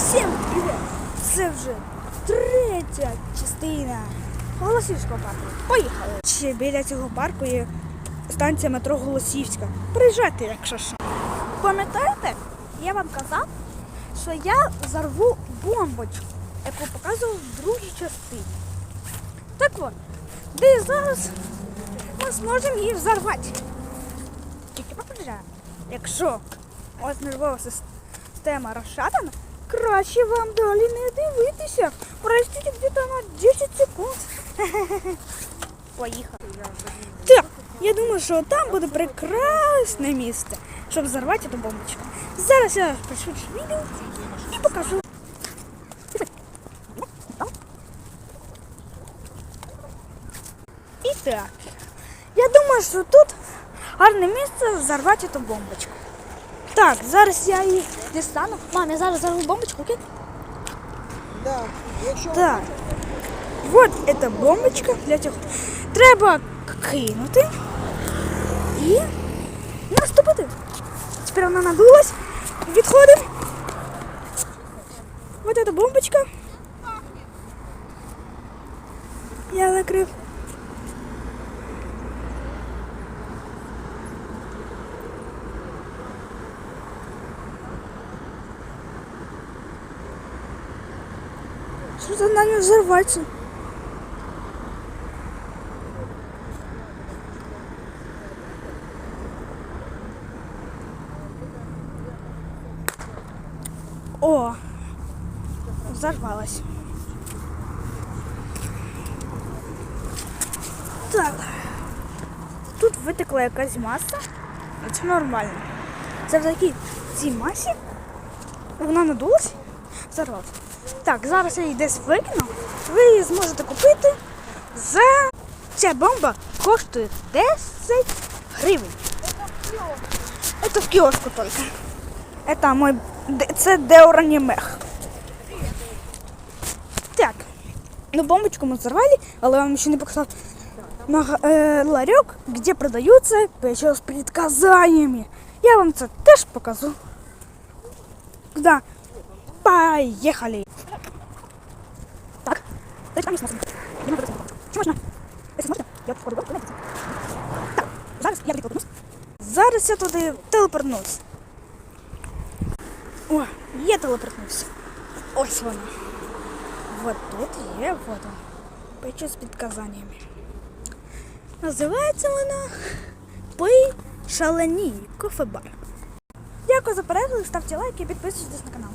Всім привіт! Це вже третя частина Голосівського парку. Поїхали! Ще біля цього парку є станція метро Голосівська. Приїжджайте, якщо що. Пам'ятаєте, я вам казав, що я зарву бомбочку, яку показував в другій частині. Так от, де зараз ми зможемо її взорвати. Тільки попереджаю, якщо у вас нервова система розшатана, краще вам далі не дивитися. Простите где-то на 10 секунд. Поїхали. Так, я думаю, що там буде прекрасне місце, щоб взорвати цю бомбочку. Зараз я пришвидшу відео і покажу. І так, я думаю, що тут гарне місце взорвати цю бомбочку. Так, зараз я її дістану. Мам, я зараз взорву бомбочку, окей? Да. Так. Вот эта бомбочка для цього. Треба кинути і наступити. Тепер вона надулась. Відходимо. Вот эта бомбочка. Я закрив. Что-то она не взорваться. О, взорвалась. Так. Тут витекла якась маса. Це нормально. В цій масі вона надулась, взорвалась. Так, зараз я її десь викину. Ви її зможете купити за. Ця бомба коштує 10 гривень. Это в киоску только. Это мой... д- Це Деоранімех. Так. Ну, бомбочку мы взорвали, але я вам ще не показав мага- е, ларек, где продаются печиво с предсказаниями. Я вам це теж покажу. Да. Поехали. Так. Дайте там есть Я можу Чи можна? Якщо можна, я входу в Так, зараз я туди телепортнусь. Зараз я туди телепортнусь. О, я телепортнувся. Ось вона. Вот тут є он. Печу з підказаннями. Називається вона Пий шалені кофебар. Дякую за перегляд, ставте лайки і підписуйтесь на канал.